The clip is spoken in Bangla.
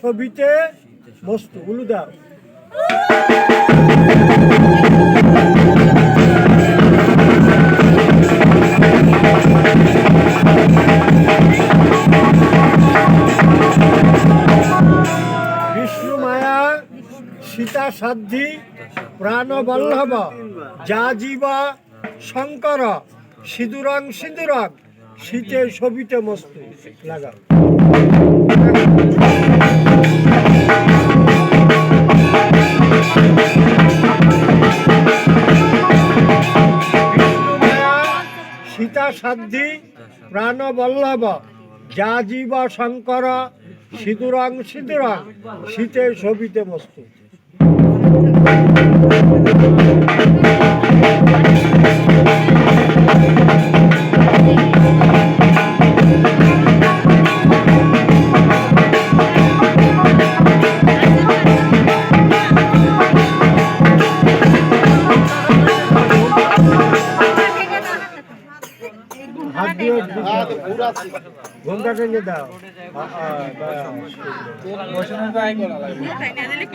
সবিতে বস্তু উলু দাও বিষ্ণু মায়া, সীতা সাধ্যি প্রাণ বল্লভ যা জীবা শঙ্কর, সিঁদুরং সিঁদুরং শীতে সবিতে মস্তু লাগাও সীতা সাধ্যি প্রাণবল্লভ। যা জীব শঙ্কর সিঁদুরং সিঁদুরং শীতে শোভিতে মস্তু। দিয়ে ঘুমটা টেনে দাও। আ, আ, দাও।